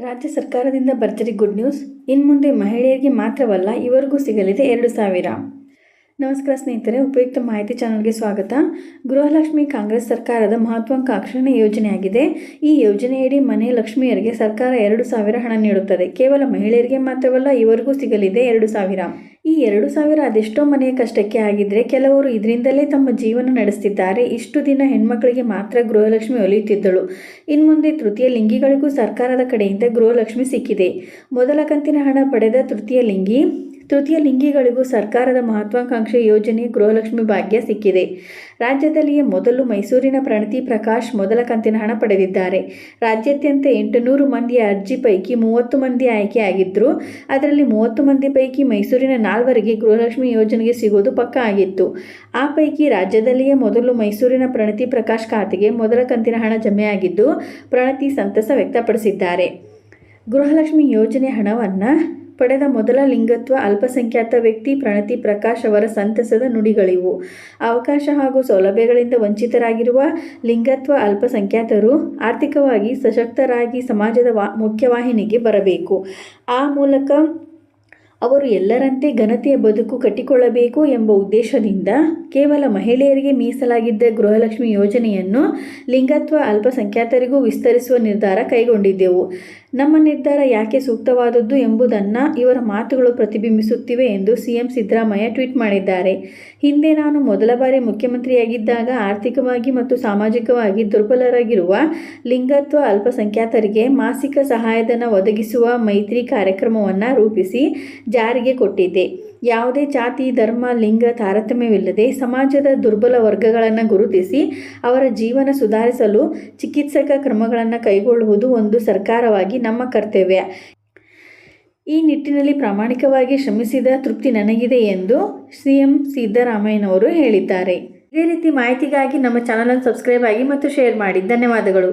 ರಾಜ್ಯ ಸರ್ಕಾರದಿಂದ ಭರ್ಜರಿ ಗುಡ್ ನ್ಯೂಸ್. ಇನ್ನು ಮುಂದೆ ಮಹಿಳೆಯರಿಗೆ ಮಾತ್ರವಲ್ಲ ಇವರಿಗೂ ಸಿಗಲಿದೆ ಎರಡು ಸಾವಿರ. ನಮಸ್ಕಾರ ಸ್ನೇಹಿತರೆ, ಉಪಯುಕ್ತ ಮಾಹಿತಿ ಚಾನಲ್ಗೆ ಸ್ವಾಗತ. ಗೃಹಲಕ್ಷ್ಮಿ ಕಾಂಗ್ರೆಸ್ ಸರ್ಕಾರದ ಮಹತ್ವಾಕಾಂಕ್ಷಣೆ ಯೋಜನೆಯಾಗಿದೆ. ಈ ಯೋಜನೆಯಡಿ ಮನೆ ಲಕ್ಷ್ಮಿಯರಿಗೆ ಸರ್ಕಾರ ಎರಡು ಸಾವಿರ ಹಣ ನೀಡುತ್ತದೆ. ಕೇವಲ ಮಹಿಳೆಯರಿಗೆ ಮಾತ್ರವಲ್ಲ, ಇವರಿಗೂ ಸಿಗಲಿದೆ ಎರಡು ಸಾವಿರ. ಈ ಎರಡು ಸಾವಿರ ಅದೆಷ್ಟೋ ಮನೆಯ ಕಷ್ಟಕ್ಕೆ ಆಗಿದ್ರೆ ಕೆಲವರು ಇದರಿಂದಲೇ ತಮ್ಮ ಜೀವನ ನಡೆಸ್ತಿದ್ದಾರೆ. ಇಷ್ಟು ದಿನ ಹೆಣ್ಮಕ್ಕಳಿಗೆ ಮಾತ್ರ ಗೃಹಲಕ್ಷ್ಮಿ ಒಲಿಯುತ್ತಿದ್ದಳು. ಇನ್ಮುಂದೆ ತೃತೀಯ ಲಿಂಗಿಗಳಿಗೂ ಸರ್ಕಾರದ ಕಡೆಯಿಂದ ಗೃಹಲಕ್ಷ್ಮಿ ಸಿಕ್ಕಿದೆ. ಮೊದಲ ಕಂತಿನ ಹಣ ಪಡೆದ ತೃತೀಯ ಲಿಂಗಿ ತೃತೀಯ ಲಿಂಗಿಗಳಿಗೂ ಸರ್ಕಾರದ ಮಹತ್ವಾಕಾಂಕ್ಷೆ ಯೋಜನೆ ಗೃಹಲಕ್ಷ್ಮಿ ಭಾಗ್ಯ ಸಿಕ್ಕಿದೆ. ರಾಜ್ಯದಲ್ಲಿಯೇ ಮೊದಲು ಮೈಸೂರಿನ ಪ್ರಣತಿ ಪ್ರಕಾಶ್ ಮೊದಲ ಕಂತಿನ ಹಣ ಪಡೆದಿದ್ದಾರೆ. ರಾಜ್ಯಾದ್ಯಂತ ಎಂಟುನೂರು ಮಂದಿಯ ಅರ್ಜಿ ಪೈಕಿ ಮೂವತ್ತು ಮಂದಿ ಆಯ್ಕೆಯಾಗಿದ್ದರು ಅದರಲ್ಲಿ ಮೂವತ್ತು ಮಂದಿ ಪೈಕಿ ಮೈಸೂರಿನ ನಾಲ್ವರಿಗೆ ಗೃಹಲಕ್ಷ್ಮಿ ಯೋಜನೆಗೆ ಸಿಗುವುದು ಪಕ್ಕಾ ಆಗಿತ್ತು. ಆ ಪೈಕಿ ರಾಜ್ಯದಲ್ಲಿಯೇ ಮೊದಲು ಮೈಸೂರಿನ ಪ್ರಣತಿ ಪ್ರಕಾಶ್ ಖಾತೆಗೆ ಮೊದಲ ಕಂತಿನ ಹಣ ಜಮೆಯಾಗಿದ್ದು, ಪ್ರಣತಿ ಸಂತಸ ವ್ಯಕ್ತಪಡಿಸಿದ್ದಾರೆ. ಗೃಹಲಕ್ಷ್ಮಿ ಯೋಜನೆ ಹಣವನ್ನು ಪಡೆದ ಮೊದಲ ಲಿಂಗತ್ವ ಅಲ್ಪಸಂಖ್ಯಾತ ವ್ಯಕ್ತಿ ಪ್ರಣತಿ ಪ್ರಕಾಶ್ ಅವರ ಸಂತಸದ ನುಡಿಗಳಿವು. ಅವಕಾಶ ಹಾಗೂ ಸೌಲಭ್ಯಗಳಿಂದ ವಂಚಿತರಾಗಿರುವ ಲಿಂಗತ್ವ ಅಲ್ಪಸಂಖ್ಯಾತರು ಆರ್ಥಿಕವಾಗಿ ಸಶಕ್ತರಾಗಿ ಸಮಾಜದ ವಾ, ಮುಖ್ಯವಾಹಿನಿಗೆ ಬರಬೇಕು. ಆ ಮೂಲಕ ಅವರು ಎಲ್ಲರಂತೆ ಘನತೆಯ ಬದುಕು ಕಟ್ಟಿಕೊಳ್ಳಬೇಕು ಎಂಬ ಉದ್ದೇಶದಿಂದ ಕೇವಲ ಮಹಿಳೆಯರಿಗೆ ಮೀಸಲಾಗಿದ್ದ ಗೃಹಲಕ್ಷ್ಮಿ ಯೋಜನೆಯನ್ನು ಲಿಂಗತ್ವ ಅಲ್ಪಸಂಖ್ಯಾತರಿಗೂ ವಿಸ್ತರಿಸುವ ನಿರ್ಧಾರ ಕೈಗೊಂಡಿದ್ದೆವು. ನಮ್ಮ ನಿರ್ಧಾರ ಯಾಕೆ ಸೂಕ್ತವಾದದ್ದು ಎಂಬುದನ್ನು ಇವರ ಮಾತುಗಳು ಪ್ರತಿಬಿಂಬಿಸುತ್ತಿವೆ ಎಂದು ಸಿಎಂ ಸಿದ್ದರಾಮಯ್ಯ ಟ್ವೀಟ್ ಮಾಡಿದ್ದಾರೆ. ಹಿಂದೆ ನಾನು ಮೊದಲ ಬಾರಿ ಮುಖ್ಯಮಂತ್ರಿಯಾಗಿದ್ದಾಗ ಆರ್ಥಿಕವಾಗಿ ಮತ್ತು ಸಾಮಾಜಿಕವಾಗಿ ದುರ್ಬಲರಾಗಿರುವ ಲಿಂಗತ್ವ ಅಲ್ಪಸಂಖ್ಯಾತರಿಗೆ ಮಾಸಿಕ ಸಹಾಯಧನ ಒದಗಿಸುವ ಮೈತ್ರಿ ಕಾರ್ಯಕ್ರಮವನ್ನು ರೂಪಿಸಿ ಜಾರಿಗೆ ಕೊಟ್ಟಿದ್ದೆ. ಯಾವುದೇ ಜಾತಿ, ಧರ್ಮ, ಲಿಂಗ ತಾರತಮ್ಯವಿಲ್ಲದೆ ಸಮಾಜದ ದುರ್ಬಲ ವರ್ಗಗಳನ್ನು ಗುರುತಿಸಿ ಅವರ ಜೀವನ ಸುಧಾರಿಸಲು ಚಿಕಿತ್ಸಕ ಕ್ರಮಗಳನ್ನು ಕೈಗೊಳ್ಳುವುದು ಒಂದು ಸರ್ಕಾರವಾಗಿ ನಮ್ಮ ಕರ್ತವ್ಯ. ಈ ನಿಟ್ಟಿನಲ್ಲಿ ಪ್ರಾಮಾಣಿಕವಾಗಿ ಶ್ರಮಿಸಿದ ತೃಪ್ತಿ ನನಗಿದೆ ಎಂದು ಸಿಎಂ ಸಿದ್ದರಾಮಯ್ಯನವರು ಹೇಳಿದ್ದಾರೆ. ಇದೇ ರೀತಿ ಮಾಹಿತಿಗಾಗಿ ನಮ್ಮ ಚಾನಲನ್ನು ಸಬ್ಸ್ಕ್ರೈಬ್ ಆಗಿ ಮತ್ತು ಶೇರ್ ಮಾಡಿ. ಧನ್ಯವಾದಗಳು.